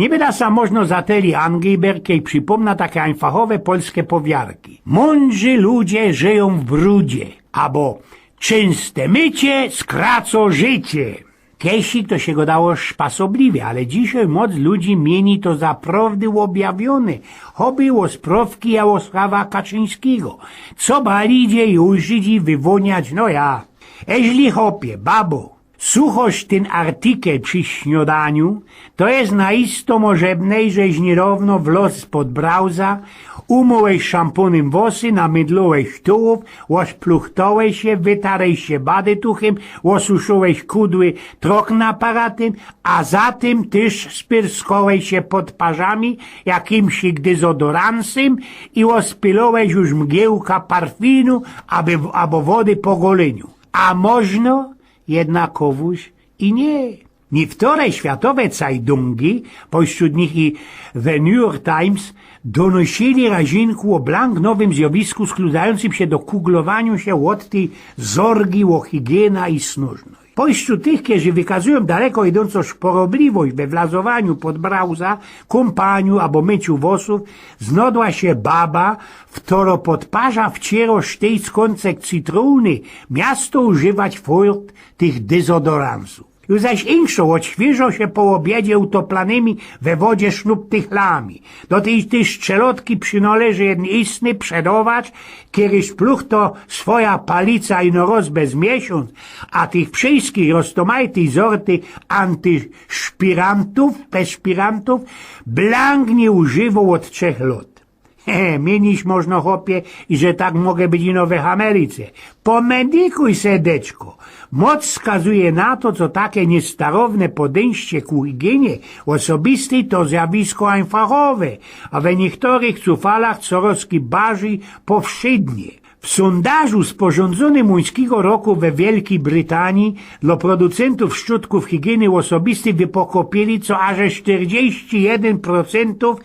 Nie wyda sa možno zateli Anglii keď przypomna takie einfachowe polskie powiarki. Mądrzy ludzie żyją w brudzie, albo czyste mycie skraco życie. Kiesik to się go dało szpasobliwie, ale dzisiaj moc ludzi mieni to za prawdy objawione. Choby łosprowki Jarosława Kaczyńskiego. Co balidzie i użyć wywoniać, no ja. Eźli chopie, babo, Suchość ten artykel przy śniadaniu, to jest naisto możebnej, żeś nierówno w los spod brauza, umyłeś szamponem włosy, namydlałeś tułów, łospluchtałeś się, wytarłeś się badytuchem, osuszyłeś kudły trokna aparatem, a zatem też spyrskałeś się pod parzami jakimś dezodoransem i ospylałeś już mgiełka parfinu, aby, albo wody po goleniu. A można jednakowoż i nie. Niektóre światowe cajdungi, pośród nich i The New York Times, donosili razinku o blank nowym zjawisku składającym się do kuglowaniu się od zorgi o i snużność. Pośród tych, którzy wykazują daleko idącą szporobliwość we wlazowaniu pod brauza, kąpaniu albo myciu włosów, znodła się baba, którą podparza wciero sztejc koncek cytruny, miasto używać furt tych dezodoransów. Już zaś inszą odświeżą się po obiedzie utoplanymi we wodzie sznuptychlami. Do tej, tej szczelotki przynależy jeden istny przedowacz, kiedyś pluch to swoja palica i no roz bez miesiąc, a tych wszystkich roztomajtych zorty antyszpirantów, bezszpirantów, blank nie używał od trzech lat. He, mienić można chłopie i że tak mogę być ino w Ameryce. Pomedikuj sedeczko. Moc wskazuje na to, co takie niestarowne podejście ku higienie osobistej to zjawisko einfachowe, a we niektórych cufalach coroski barzy powszednie. W sondażu sporządzonym uńskiego roku we Wielkiej Brytanii dla producentów środków higieny osobistej wypokopili co aż 41%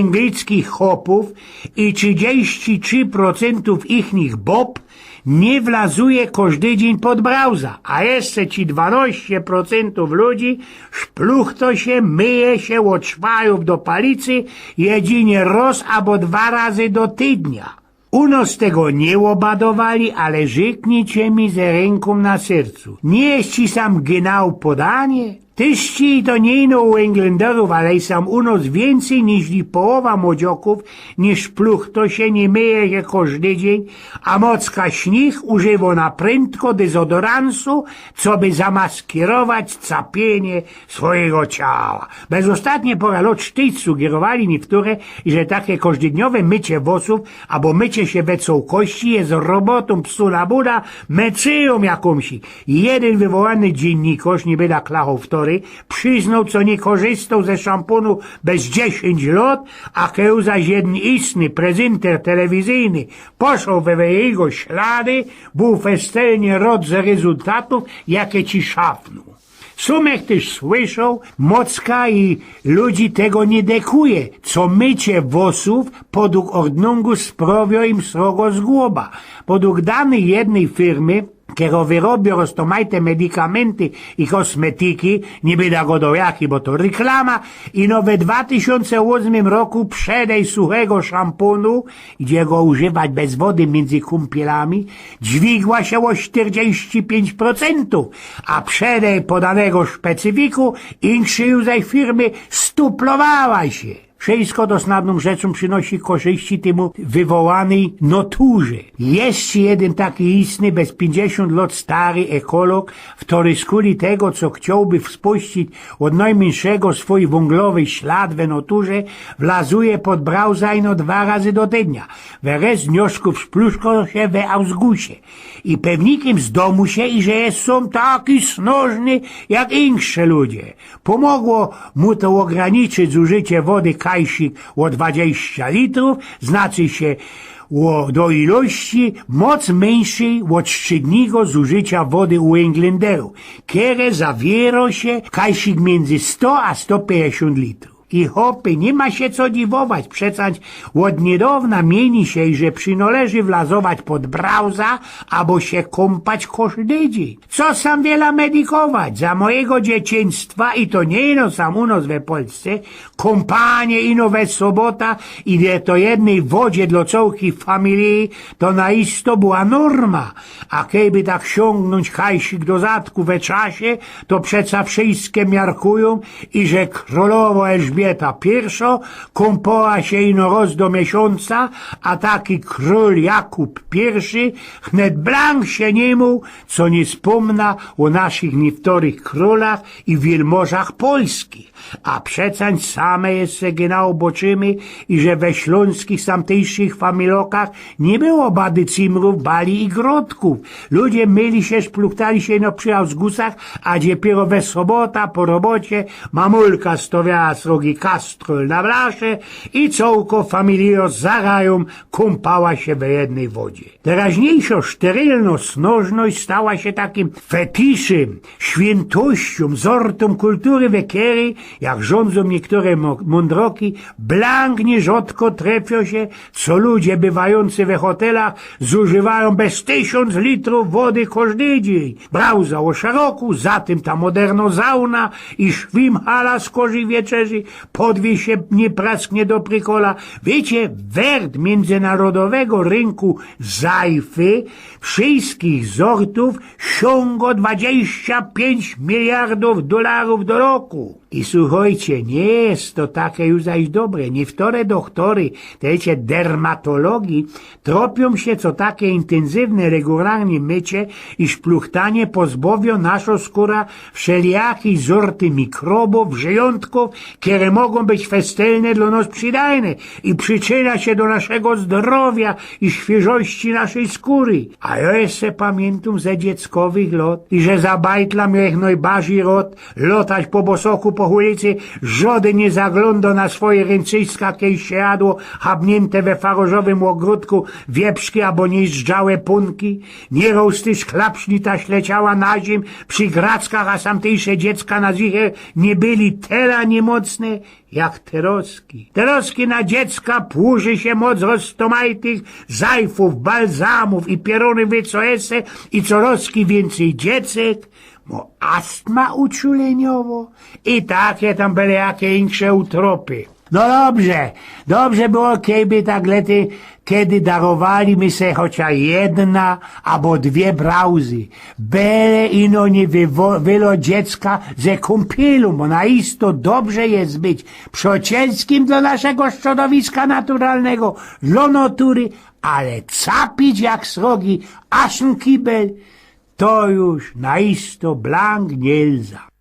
angielskich hopów i 33% ichnych bob nie wlazuje każdy dzień pod brauza, a jeszcze ci 12% ludzi szpluchto się, myje się od szwajów do palicy jedynie raz albo dwa razy do tydnia. U nas tego nie obadowali, ale rzeknijcie mi ze ręką na sercu. Nie jest ci sam genau podanie? Tyści to nie ino u Englanderów, ale sam u nas więcej niż połowa młodzioków, niż pluch to się nie myje je każdy dzień, a mocka śnich używa na prędko dezodoransu, co by zamaskierować capienie swojego ciała. Bezostatnie pora lot sugerowali niektóre, że takie każdodniowe mycie włosów albo mycie się we kości jest robotą psula buda, mecyją jakąś. Jeden wywołany dziennikarz, nie byda klachał wtory, przyznał, co nie korzystał ze szamponu bez 10 lat, a keł zaś jeden istny prezenter telewizyjny poszł we jego ślady, był festelnie rod ze rezultatów, jakie ci szafnął. Sumek też słyszał, mocka i ludzi tego nie dekuje, co mycie włosów podług ordnungu sprawia im srogo z głowa. Podług danych jednej firmy, Kero wyrobią roztomajte medykamenty i kosmetyki, niby da godojaki, bo to reklama, i no we 2008 roku przedej suchego szamponu, gdzie go używać bez wody między kumpielami, dźwigła się o 45%, a przedej podanego specyfiku już firmy stuplowała się. Wszystko to snadną rzeczą przynosi korzyści temu wywołanej naturze. Jest jeden taki istny, bez 50 lat stary ekolog, który skuli tego, co chciałby spuścić od najmniejszego swój węglowy ślad w naturze, wlazuje pod brauzajno dwa razy do dnia. Wyrez wniosków spluszko się we Ausgusie. I pewnikiem z domu się, i że są taki snożny, jak insze ludzie. Pomogło mu to ograniczyć zużycie wody kajsik o 20 litrów, znaczy się o, do ilości moc mniejszej od średniego zużycia wody u Englanderów, które zawiera się kajsik między 100 a 150 litrów. I hopy, nie ma się co dziwować, przecież od niedawna mieni się, że przynależy wlazować pod brauza, albo się kąpać każdy dzień. Co sam wiele medykować? Za mojego dzieciństwa, i to nie no sam u nas we Polsce, kąpanie ino we sobota, i to jednej wodzie dla całej familii, to naisto była norma. A keby tak siągnąć hajsik do zadku we czasie, to przeca wszystkie miarkują i że królowa Elżbieta I kąpała się ino roz do miesiąca, a taki król Jakub I wnet blank się nie mógł, co nie wspomna o naszych niektórych królach i wielmożach polskich. A przecań same jeszcze gena oboczymy i że we śląskich tamtejszych familokach nie było bady cimrów, bali i grodków. Ludzie myli się, szpluchtali się no przy Ausgusach, a dopiero we sobota po robocie mamulka stowiała srogi kastrol na blasze i całko familio zarają kąpała się we jednej wodzie. Teraźniejsza szterylność, snożność stała się takim fetiszem, świętością, zortą kultury wekiery, jak rządzą niektóre mądroki, blanknie rzadko trefią się, co ludzie bywający we hotelach zużywają bez tysiąc litrów wody każdy dzień. Brauza o szeroku, zatem ta moderno zauna i szwimhala z korzy wieczerzy, podwie się nie prasknie do prykola. Wiecie, wert międzynarodowego rynku zajfy wszystkich sortów siągo 25 miliardów dolarów do roku. I słuchajcie, nie jest to takie już zaś dobre. Niektóre doktory, te dermatologii, tropią się co takie intensywne, regularnie mycie i szpluchtanie pozbawią naszą skóra wszelijakich sorty mikrobów, żyjątków, które mogą być festelne dla nas przydajne i przyczynia się do naszego zdrowia i świeżości naszej skóry. A ja jeszcze pamiętam ze dzieckowych lot i że za bajtla miech najbardziej rot lotać po bosoku po ulicy, żody nie zagląda na swoje ręczyska, kiedyś się habnięte we farożowym ogródku wieprzki albo nieżdżałe punki, nie rostyż chlapśnita śleciała na ziem przy grackach, a samtejsze dziecka na ziche nie byli tela niemocne, jak teroski. Teroski na dziecka płuży się moc roztomajtych zajfów, balzamów i pierony wycoese i coroski więcej dziecek, bo astma uczuleniowo i takie tam były jakie insze utropy. No dobrze, dobrze było, kiedy tak lety, kiedy darowali mi se chociaż jedna albo dwie brauzy. Byle ino nie wylo dziecka ze kąpielu, bo naisto dobrze jest być przyjacielskim dla naszego środowiska naturalnego, dla natury, ale capić jak srogi, aż kibel, to już naisto blank nie lza.